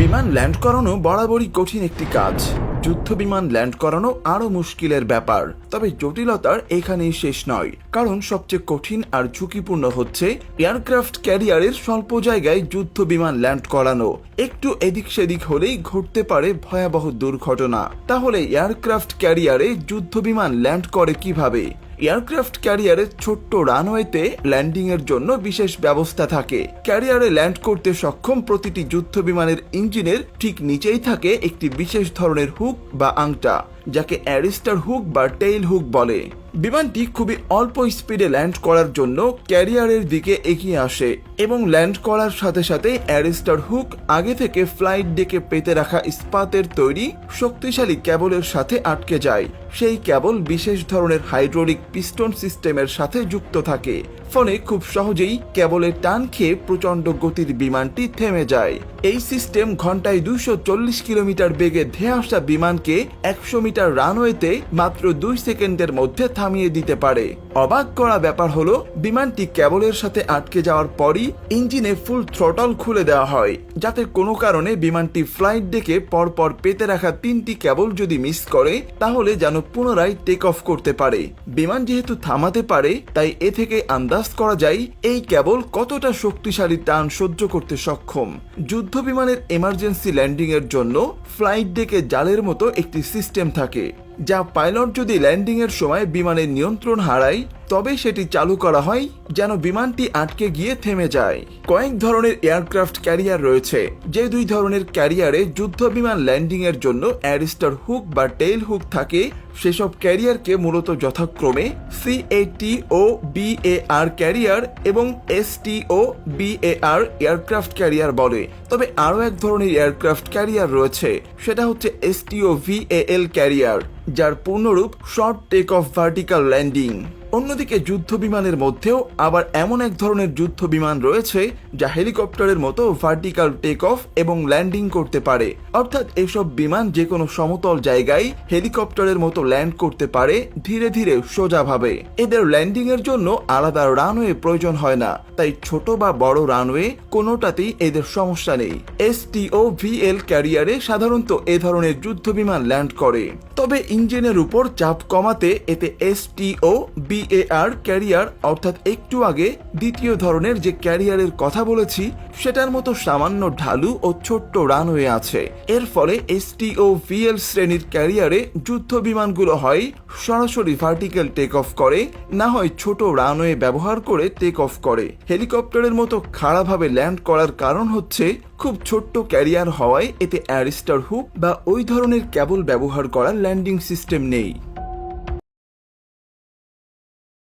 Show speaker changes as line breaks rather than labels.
বিমান ল্যান্ড করানো বরাবরই কঠিন একটি কাজ। যুদ্ধ বিমান ল্যান্ড করানো আরও মুশকিলের ব্যাপার, তবে জটিলতার এখানেই শেষ নয়। কারণ সবচেয়ে কঠিন আর ঝুঁকিপূর্ণ হচ্ছে এয়ারক্রাফট ক্যারিয়ারের স্বল্প জায়গায় যুদ্ধ বিমান ল্যান্ড করানো। একটু এদিক সেদিক হলেই ঘটতে পারে ভয়াবহ দুর্ঘটনা। তাহলে এয়ারক্রাফট ক্যারিয়ারে যুদ্ধ বিমান ল্যান্ড করে কীভাবে? এয়ারক্রাফট ক্যারিয়ারের ছোট্ট রানওয়েতে ল্যান্ডিং এর জন্য বিশেষ ব্যবস্থা থাকে। ক্যারিয়ারে ল্যান্ড করতে সক্ষম প্রতিটি যুদ্ধ বিমানের ইঞ্জিনের ঠিক নিচেই থাকে একটি বিশেষ ধরনের হুক বা আংটা, যাকে অ্যারিস্টার হুক বা টেইল হুক বলে। বিমানটি খুবই অল্প স্পিডে ল্যান্ড করার জন্য ক্যারিয়ারের দিকে এগিয়ে আসে এবং ল্যান্ড করার সাথে সাথে অ্যারিস্টার হুক আগে থেকে ফ্লাইট ডেকে পেতে রাখা ইস্পাতের তৈরি শক্তিশালী ক্যাবলের সাথে আটকে যায়। সেই ক্যাবল বিশেষ ধরনের হাইড্রোলিক পিস্টন সিস্টেমের সাথে যুক্ত থাকে। ফলে খুব সহজেই ক্যাবলের টান খেয়ে প্রচণ্ড গতির বিমানটি থেমে যায়। এই সিস্টেম ঘন্টায় দুইশো চল্লিশ কিলোমিটার বেগে ধেয়ে আসা বিমানকে একশো মিটার রানওয়েতে মাত্র দুই সেকেন্ডের মধ্যে থামিয়ে দিতে পারে। অবাক করা ব্যাপার হলো, বিমানটি ক্যাবলের সাথে আটকে যাওয়ার পরই ইঞ্জিনে ফুল থ্রটল খুলে দেওয়া হয়, যাতে কোনো কারণে বিমানটি ফ্লাইট ডেকে পরপর পেতে রাখা তিনটি ক্যাবল যদি মিস করে, তাহলে যেন পুনরায় টেক অফ করতে পারে। বিমান যেহেতু থামাতে পারে, তাই এ থেকে আন্দাজ করা যায়, এই কেবল কতটা শক্তিশালী টান সহ্য করতে সক্ষম। যুদ্ধ বিমানের এমার্জেন্সি ল্যান্ডিং এর জন্য ফ্লাইট ডেকে জালের মতো একটি সিস্টেম থাকে। যা পাইলট যদি ল্যান্ডিং এর সময় বিমানের নিয়ন্ত্রণ হারায়, তবে সেটি চালু করা হয় যেন বিমানটি আটকে গিয়ে থেমে যায়। কয়েক ধরনের এয়ারক্রাফট ক্যারিয়ার রয়েছে, যে দুই ধরনের ক্যারিয়ারে যুদ্ধ বিমান ল্যান্ডিং এর জন্য অ্যারিস্টার হুক বা টেইল হুক থাকে। সেসব ক্যারিয়ারকে মূলত যথাক্রমে C T O B A R carrier এবং S T O B A R aircraft carrier বলে। তবে আরও এক ধরনের এয়ারক্রাফট ক্যারিয়ার রয়েছে, সেটা হচ্ছে S T O V A L carrier. যার পূর্ণরূপ short take off vertical landing অন্যদিকে যুদ্ধ বিমানের মধ্যেও আবার এমন এক ধরনের যুদ্ধ বিমান রয়েছে যা হেলিকপ্টারের মতো ভার্টিক্যাল টেক অফ এবং ল্যান্ডিং করতে পারে। অর্থাৎ এসব বিমান যে কোনো সমতল জায়গায় হেলিকপ্টারের মতো ল্যান্ড করতে পারে ধীরে ধীরে সোজাভাবে। এদের ল্যান্ডিং এর জন্য আলাদা রানওয়ে প্রয়োজন হয় না, তাই ছোট বা বড় রানওয়ে কোনোটাতেই এদের সমস্যা নেই। এস টিও ভিএল ক্যারিয়ারে সাধারণত এ ধরনের যুদ্ধ বিমান ল্যান্ড করে। তবে ইঞ্জিনের উপর চাপ কমাতে এতে এস টিও বিএআর ক্যারিয়ার অর্থাৎ একটু আগে দ্বিতীয় ধরনের যে ক্যারিয়ারের কথা বলেছি, সেটার মতো সামান্য ঢালু ও ছোট্ট রানওয়ে আছে। এর ফলে এসটিও ভিএল শ্রেণির ক্যারিয়ারে যুদ্ধ বিমানগুলো হয়, সরাসরি ভার্টিক্যাল টেক অফ করে, না হয় ছোট রানওয়ে ব্যবহার করে টেক অফ করে হেলিকপ্টারের মতো খাড়াভাবে ল্যান্ড করার কারণ হচ্ছে, খুব ছোট্ট ক্যারিয়ার হওয়ায় এতে অ্যারিস্টার হুক বা ওই ধরনের ক্যাবল ব্যবহার করার ল্যান্ডিং সিস্টেম নেই।